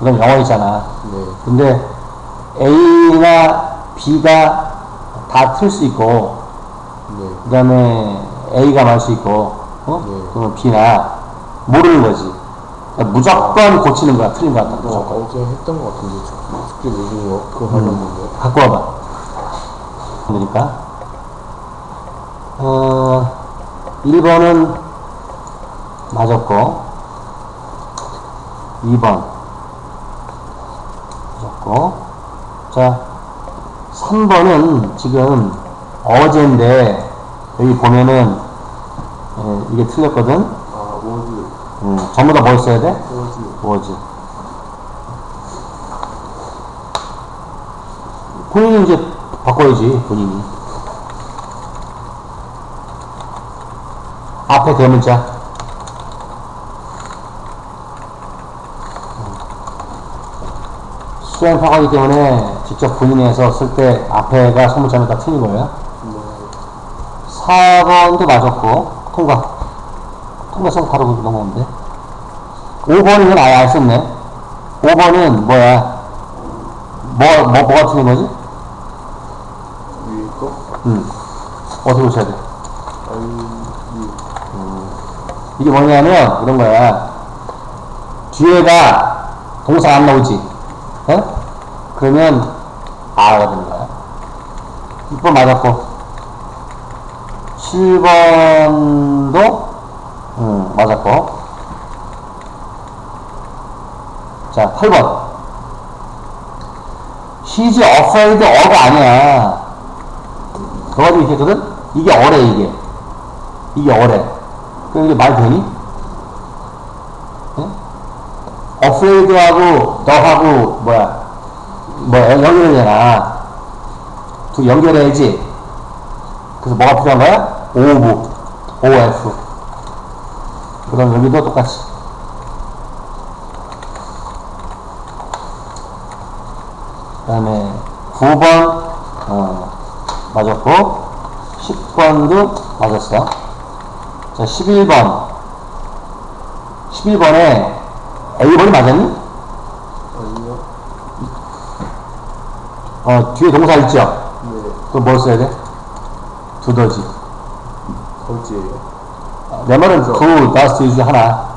그건 영어이잖아. 네. 근데 A나 B가 다 틀 수 있고, 네. 그 다음에 A가 맞을 수 있고, 어? 네. 그러면 B나 모르는 거지. 그러니까 무조건 고치는 거야. 틀린 거 같다. 무조건. 어, 어제 했던 것 같은데 저 숙제 내준 거 그거 하려는데 갖고 와봐. 그러니까, 어, 1번은 맞았고, 2번 맞았고, 자, 3번은 지금 어제인데, 여기 보면은, 예, 이게 틀렸거든? 아 워즈 음, 전부 다뭐 써야 돼? 워즈 뭐지? 본인이 이제 바꿔야지, 본인이. 앞에 대문자. 수행파가기 때문에 직접 본인이 해서 쓸 때 앞에가 소문자면 다 틀린 거예요. 네 4번도 맞았고, 통과. 통과성 바로 넘어오는데. 5번은 아예 안 썼네. 5번은 뭐야? 뭐, 뭐, 뭐가 틀린 거지? 위에 거 음. 어떻게 고쳐야 돼? 아이 위 이게 뭐냐면, 이런 거야. 뒤에가 동사 안 나오지? 어? 그러면, 아가 되는 거야. 6번 맞았고, 7번도, 음, 맞았고, 자, 8번. He's afraid 어가 아니야. 그 가지고 이렇게 했거든? 이게 어래, 이게. 이게 어래. 그럼 이게 말 되니? 응? afraid하고 너하고 뭐야? 뭐 연결되잖아. 두 연결해야지. 그래서 뭐가 필요한 거야? of, of. 그럼 여기도 똑같이. 그 다음에 9번 어, 맞았고 10번도 맞았어 자 11번 11번에 A번이 맞았니? 아니요 어 뒤에 동사 있죠? 네 그럼 뭘 써야 돼? 두더지 거지예요 어, 내 말은 그 다스트 유즈 하나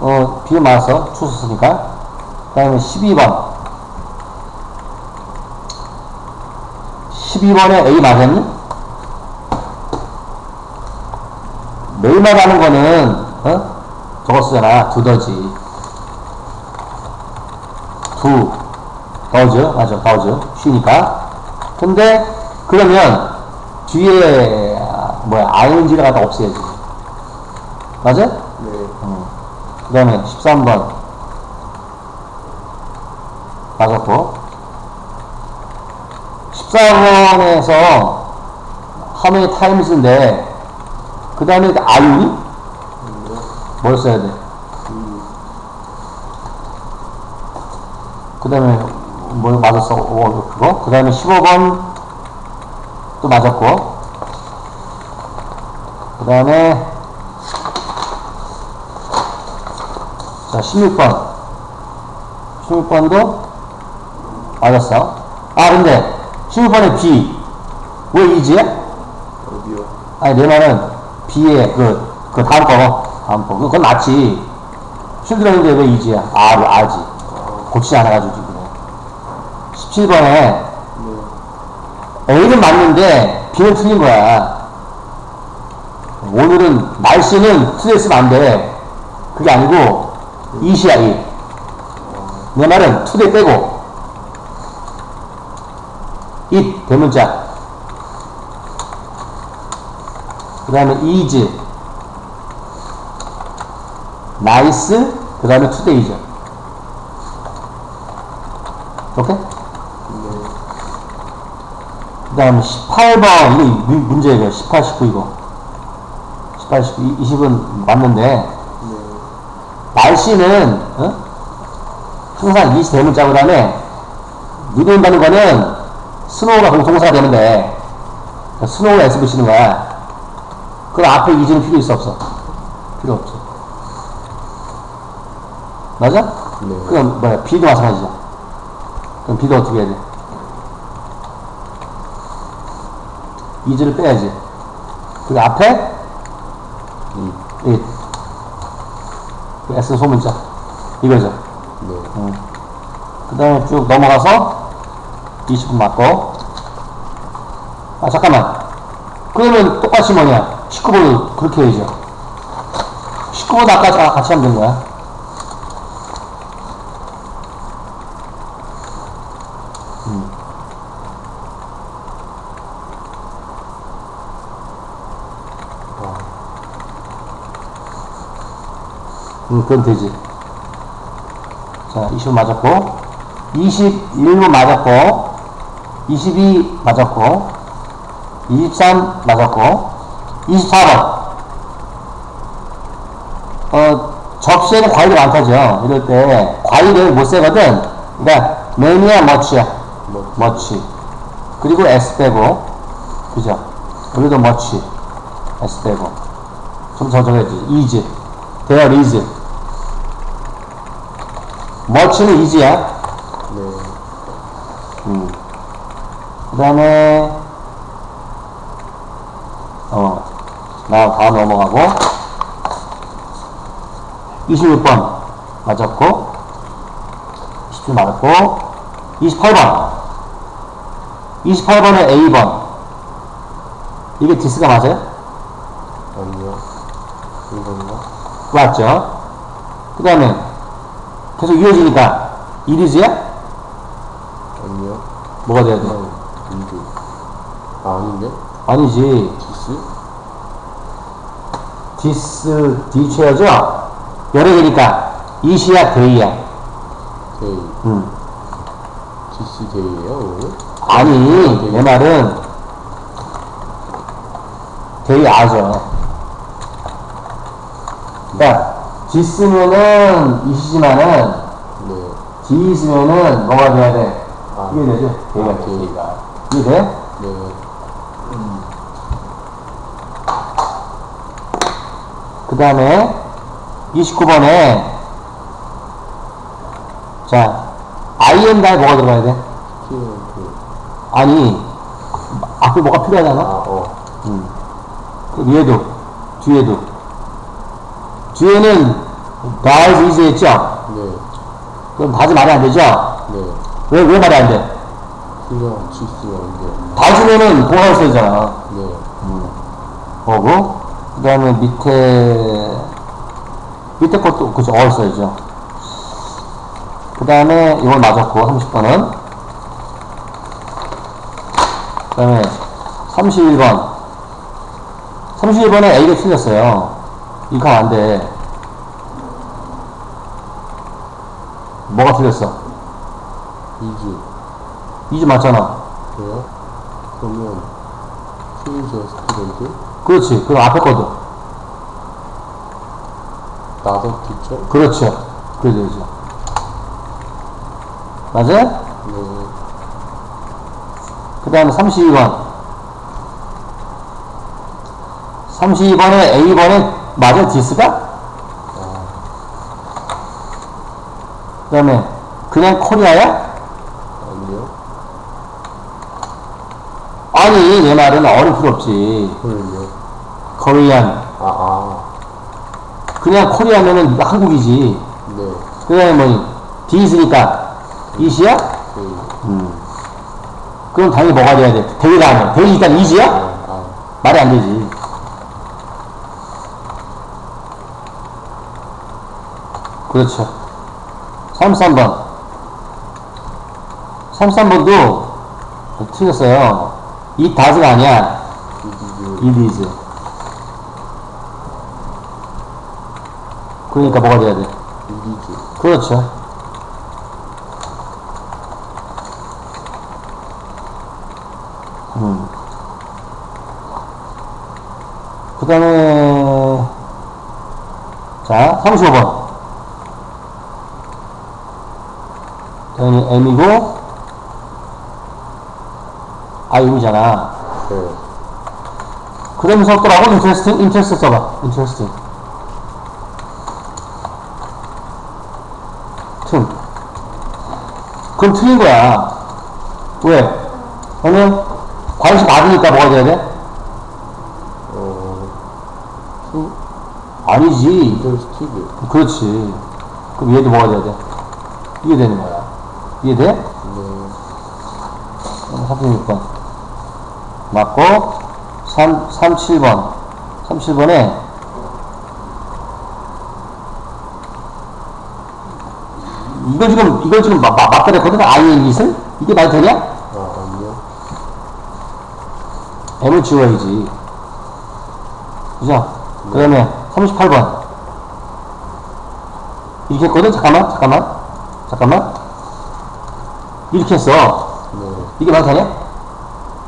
어 비에 맞았어 추수 쓰니까 그 다음에 12번 12번에 A 맞았니? 매일 말하는 거는 어? 저거 쓰잖아 두더지 두 더즈 맞아 더즈. 쉬니까. 근데 그러면 뒤에 아, 뭐야 ing를 갖다 없애야지. 맞아? 네. 그 다음에 13번. 맞았고 14번에서 how many times인데 그 다음에 아유니? 네. 뭘 써야 돼? 위 그 다음에 뭐 맞았어? 어, 그거? 그 다음에 15번 또 맞았고 그 다음에 자 16번 16번도 맞았어 아 근데 16번에 B 왜 이지야? 어디요? 아니 내 말은 B의 그, 그 다음 거 다음 거 그건 낫지 힘들었는데 왜 이지야? R을 R지 고치지 않아가지고 지금 17번에 네 A는 맞는데 B는 틀린 거야. 오늘은 날씨는 쓰면 안 돼. 그게 아니고 이시야 이. 내 말은 투대 빼고 이 대문자. 그 다음에 is, nice, 그 다음에 today죠. 오케이? 네. 그 다음에 18번, 이거 문- 문제 이거 18, 19 이거. 18, 19, 20은 맞는데, 네. 날씨는, 어? 항상 이시 대문자 그 다음에, 눈이 온다는 거는 스노우가 동- 동사가 되는데, 스노우가 S 붙이는 거야. 그럼 앞에 이지는 필요 있어, 없어? 필요 없어. 맞아? 네. 그럼 뭐야 B도 마찬가지죠 그럼 B도 어떻게 해야 돼? 이즈를 빼야지. 그리고 앞에? 이. 이그 S 소문자. 이거죠? 네. 그 다음에 쭉 넘어가서 20분 맞고. 아 잠깐만. 그러면 똑같이 뭐냐? 19번도 그렇게 해야죠. 19번 아까 아, 같이 하면 되는 거야 음. 음, 그럼 되지. 자, 20분 맞았고, 21분 맞았고, 22 맞았고, 23 맞았고, 24번. 어, 접시에는 과일이 많다죠. 이럴 때, 과일을 못 세거든. 그러니까, 매니아 머치야. 뭐, 머치. 그리고 S 빼고, 그죠? 여기도 머치. S 빼고. 좀 저정해야지. 이즈. is. 머 치는 이즈야. 네. 음. 그 다음에, 어, 나 다음 넘어가고, 26번 맞았고, 17 맞았고, 28번. 28번에 A번. 이게 디스가 맞아요? 아니요. 이건가? 맞죠? 그 다음에, 계속 이어지니까, 이리즈야? 아니요. 뭐가 돼야 돼? 인도. 아, 아닌데? 아니지. 디스? 디스, 디체어죠? 여러 개니까, 이시야, 데이야. 데이. 음. 디스 데이예요 오늘? 아니, 내 말은, 데이 아죠. 그니까, 디스면은 이시지만은, 네. 디 있으면은 뭐가 돼야 돼? 아. 이게 되죠? 데이가 아, 됐으니까. 이게 돼? 네. 그 다음에 29번에 자 IM 다에 뭐가 들어가야 돼? 그. 아니 앞에 뭐가 아, 필요하잖아 어. 그럼 얘도 뒤에도 뒤에는 dies is 했죠? 네. 그럼 다지 말이 안 되죠? 네. 왜, 왜 말이 안 돼? 그냥 안 돼. 다지면은 보호할 수 있잖아 네. 거고 그 다음에 밑에 밑에 것도 그죠 어을 써야죠 그 다음에 이걸 맞았고 30번은 그 다음에 31번 31번에 A가 틀렸어요 이거 하면 안돼 뭐가 틀렸어? 이즈. 이즈 맞잖아 그래요? 그러면 퓨저 스튜던트? 그렇지 그럼 앞에 것도 나더 티처? 그렇죠 그래 되죠 맞아요? 네. 그 다음에 32번. 32번에 A번에 맞아, 디스가? 그 다음에 그냥 코리아야? 아니요. 아니, 내 말은 없지. 헐요. 코리안. 아, 아. 그냥 코리아면은 한국이지. 네. 그 다음에 뭐, 디스니까 이시야? 네. 그럼 당연히 뭐가 돼야 돼? 대리가 아니야. 대리 일단 이지야? 아, 아. 말이 안 되지. 그렇죠. 33번. 33번도 틀렸어요. 이 다즈가 아니야. it is. 그러니까 뭐가 돼야 돼? 이즈. 그렇죠. 음. 그 다음에, 자, 35번. 당연히 M이고, IM이잖아. 네. 그러면서 또라고 interesting, interesting 써봐. interesting. 틈. 그럼 틀린 거야. 왜? 그러면 관심 받으니까 뭐가 돼야 돼? 어, 수, 아니지. 그렇지. 그럼 얘도 뭐가 돼야 돼? 이게 되는 거야. 이해돼? 네. 36번. 맞고, 3, 37번. 37번에, 이거 지금, 이거 지금 막, 막, 막그랬거든? 아이의 이슬? 이게 말이 되냐? 아, 아니요. M을 지워야지. 그죠? 그 다음에 38번. 이렇게 했거든? 잠깐만, 잠깐만. 잠깐만. 이렇게 했어. 네. 이게 되냐?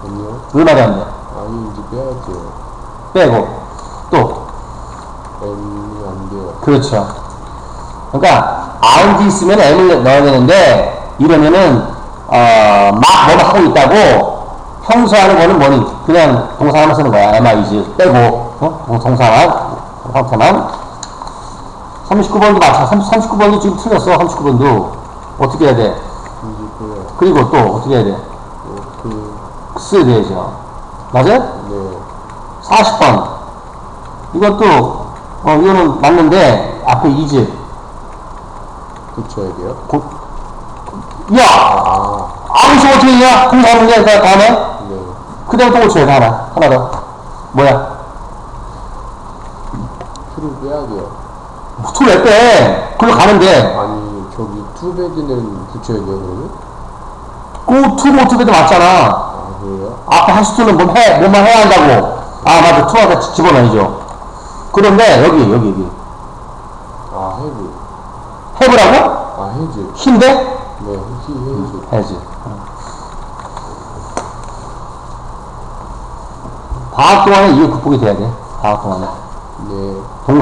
아니요. 왜 말이 안 돼? 아니, 이제 빼야죠. 빼고. 또. M이 안 돼요. 그렇죠. 그러니까 RD 있으면 M을 넣어야 되는데 이러면은 어, 막 뭐를 하고 있다고 형사하는 거는 뭐니? 그냥 동사만 쓰는 거야. MIG 빼고 어? 동- 동사만 형태만 39번도 마찬 39번도 지금 틀렸어. 39번도 어떻게 해야 돼? 그리고 또 어떻게 해야 돼? 어, 그, 써야 되죠. 맞아요? 네. 40번. 이것도 어, 이거는 맞는데 앞에 이즈 붙여야 돼요? 고, 야! 아, 아무튼 어떻게 했냐? 공사하는 게 다- 다음에? 네. 그 다음에 또 고쳐야 돼, 하나. 하나 더. 뭐야? 툴을 빼야 돼요. 툴왜 빼? 글로 가는데. 아니, 저기 투베드는 붙여야 돼요, 그러면? 그 투, 모, 투배도 맞잖아. 아? 앞에 하시투는 뭐 해, 뭐만 해야 한다고. 아, 맞아. 투 앞에 지- 집어넣어야죠. 그런데, 여기, 여기, 여기. 아, 헤드. 해보라고? 아, 헤즈. 힘대? 네, 히, 헤즈. 해야지. 방학 동안에 이거 극복이 돼야 돼. 방학 동안에. 네. 동사